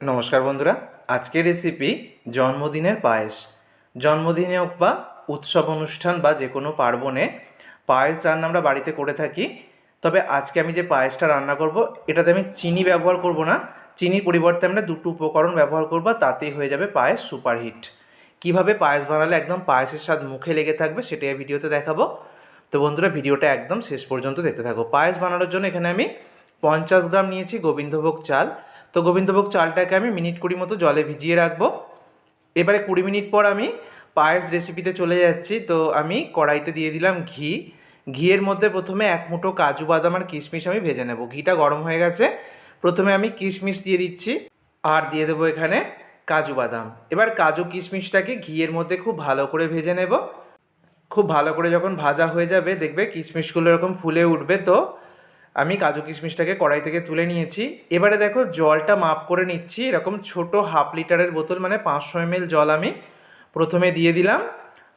নমস্কার বন্ধুরা, আজকের রেসিপি জন্মদিনের পায়েস। জন্মদিনে হোক বা উৎসব অনুষ্ঠান বা যে কোনো পার্বণে পায়েস রান্না আমরা বাড়িতে করে থাকি। তবে আজকে আমি যে পায়েসটা রান্না করব, এটাতে আমি চিনি ব্যবহার করব না। চিনির পরিবর্তে আমরা দুটো উপকরণ ব্যবহার করব, তাতেই হয়ে যাবে পায়েস সুপারহিট। কীভাবে পায়েস বানালে একদম পায়েসের স্বাদ মুখে লেগে থাকবে সেটাই ভিডিওতে দেখাবো। তো বন্ধুরা, ভিডিওটা একদম শেষ পর্যন্ত দেখতে থাকো। পায়েস বানানোর জন্য এখানে আমি পঞ্চাশ গ্রাম নিয়েছি গোবিন্দভোগ চাল তো গোবিন্দভোগ চালটাকে আমি মিনিট কুড়ি মতো জলে ভিজিয়ে রাখব। এবারে কুড়ি মিনিট পর আমি পায়েস রেসিপিতে চলে যাচ্ছি। তো আমি কড়াইতে দিয়ে দিলাম ঘি। ঘিয়ের মধ্যে প্রথমে এক মুঠো কাজু বাদাম আর কিশমিশ আমি ভেজে নেব। ঘিটা গরম হয়ে গেছে। প্রথমে আমি কিশমিশ দিয়ে দিচ্ছি আর দিয়ে দেবো এখানে কাজু বাদাম। এবার কাজু কিশমিশটাকে ঘিয়ের মধ্যে খুব ভালো করে ভেজে নেব। খুব ভালো করে যখন ভাজা হয়ে যাবে, দেখবে কিশমিশগুলো এরকম ফুলে উঠবে। তো আমি কাজু কিশমিশটাকে কড়াই থেকে তুলে নিয়েছি। এবারে দেখো জলটা মাপ করে নিচ্ছি। এরকম ছোট হাফ লিটারের বোতল মানে পাঁচশো এমএল জল আমি প্রথমে দিয়ে দিলাম।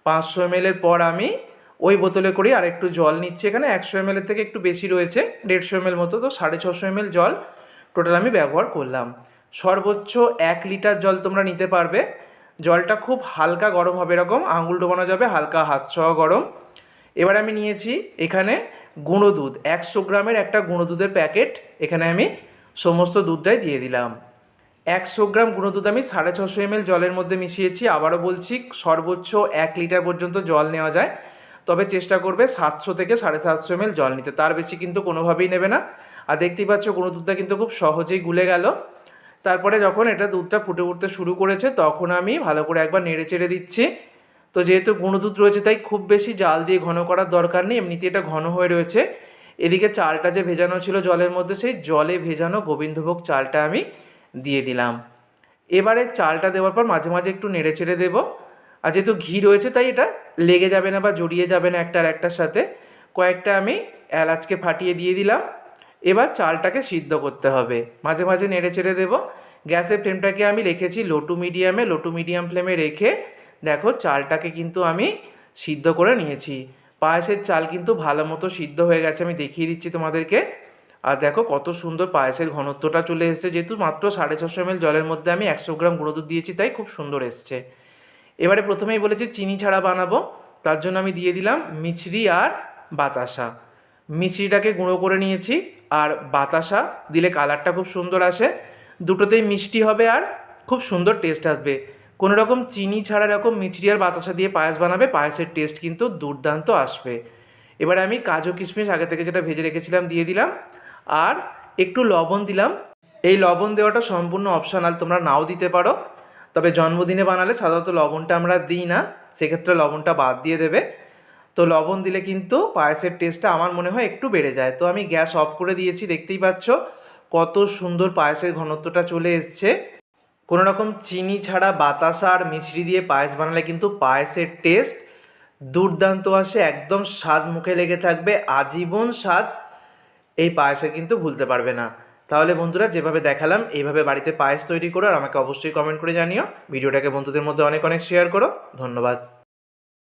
পাঁচশো এমএলের পর আমি ওই বোতলে করে আর একটু জল নিচ্ছি। এখানে একশো এমএলের থেকে একটু বেশি রয়েছে, দেড়শো এমএল মতো। তো সাড়ে ছশো এমএল জল টোটাল আমি ব্যবহার করলাম। সর্বোচ্চ এক লিটার জল তোমরা নিতে পারবে। জলটা খুব হালকা গরম হবে এরকম। আঙুল ডোবানো যাবে, হালকা হাত সহ গরম। এবার আমি নিয়েছি এখানে গুঁড়ো দুধ একশো গ্রামের একটা গুঁড়ো দুধের প্যাকেট এখানে আমি সমস্ত দুধটাই দিয়ে দিলাম। একশো গ্রাম গুঁড়ো দুধ আমি সাড়ে ছশো এমএল জলের মধ্যে মিশিয়েছি। আবারও বলছি, সর্বোচ্চ এক লিটার পর্যন্ত জল নেওয়া যায়। তবে চেষ্টা করবে সাতশো থেকে সাড়ে সাতশো এমএল জল নিতে। তার বেশি কিন্তু কোনোভাবেই নেবে না। আর দেখতেই পাচ্ছ গুঁড়ো দুধটা কিন্তু খুব সহজেই গুলে গেল। তারপরে যখন এটা দুধটা ফুটে উঠতে শুরু করেছে, তখন আমি ভালো করে একবার নেড়ে চেড়ে দিচ্ছি। তো যেহেতু গুঁড়ো দুধ রয়েছে, তাই খুব বেশি জাল দিয়ে ঘন করার দরকার নেই। এমনিতে এটা ঘন হয়ে রয়েছে। এদিকে চালটা যে ভেজানো ছিল জলের মধ্যে, সেই জলে ভেজানো গোবিন্দভোগ চালটা আমি দিয়ে দিলাম। এবারে চালটা দেওয়ার পর মাঝে মাঝে একটু নেড়ে চেড়ে দেবো। আর যেহেতু ঘি রয়েছে, তাই এটা লেগে যাবে না বা জড়িয়ে যাবে না একটার একটার সাথে। কয়েকটা আমি এলাচকে ফাটিয়ে দিয়ে দিলাম। এবার চালটাকে সিদ্ধ করতে হবে। মাঝে মাঝে নেড়ে চেড়ে দেবো। গ্যাসের ফ্লেমটাকে আমি রেখেছি লো টু মিডিয়ামে। লো টু মিডিয়াম ফ্লেমে রেখে দেখো, চালটাকে কিন্তু আমি সিদ্ধ করে নিয়েছি। পায়েসের চাল কিন্তু ভালো মতো সিদ্ধ হয়ে গেছে, আমি দেখিয়ে দিচ্ছি তোমাদেরকে। আর দেখো, কত সুন্দর পায়েসের ঘনত্বটা চলে এসেছে, যেহেতু মাত্র সাড়ে ছশো এমএল জলের মধ্যে আমি একশো গ্রাম গুঁড়ো দুধ দিয়েছি, তাই খুব সুন্দর এসছে। এবারে প্রথমেই বলেছি, চিনি ছাড়া বানাবো। তার জন্য আমি দিয়ে দিলাম মিছরি আর বাতাসা। মিছরিটাকে গুঁড়ো করে নিয়েছি, আর বাতাসা দিলে কালারটা খুব সুন্দর আসে। দুটোতেই মিষ্টি হবে আর খুব সুন্দর টেস্ট আসবে। কোনো রকম চিনি ছাড়া এরকম মিছরি আর বাতাসা দিয়ে পায়েস বানাবে, পায়েসের টেস্ট কিন্তু দুর্দান্ত আসবে। এবারে আমি কাজু কিশমিশ আগে থেকে যেটা ভেজে রেখেছিলাম দিয়ে দিলাম, আর একটু লবণ দিলাম। এই লবণ দেওয়াটা সম্পূর্ণ অপশনাল তোমরা নাও দিতে পারো। তবে জন্মদিনে বানালে সাধারণত লবণটা আমরা দিই না, সেক্ষেত্রে লবণটা বাদ দিয়ে দেবে। তো লবণ দিলে কিন্তু পায়েসের টেস্টটা আমার মনে হয় একটু বেড়ে যায়। তো আমি গ্যাস অফ করে দিয়েছি, দেখতেই পাচ্ছ কত সুন্দর পায়েসের ঘনত্বটা চলে এসছে। কোনো রকম চিনি ছাড়া বাতাসা আর মিশ্রি দিয়ে পায়েস বানালে কিন্তু পায়েসের টেস্ট দুর্দান্ত আসে, একদম স্বাদ মুখে লেগে থাকবে, আজীবন স্বাদ এই পায়েসে কিন্তু ভুলতে পারবে না। তাহলে বন্ধুরা, যেভাবে দেখালাম, এইভাবে বাড়িতে পায়েস তৈরি করো আর আমাকে অবশ্যই কমেন্ট করে জানিও। ভিডিওটাকে বন্ধুদের মধ্যে অনেক অনেক শেয়ার করো। ধন্যবাদ।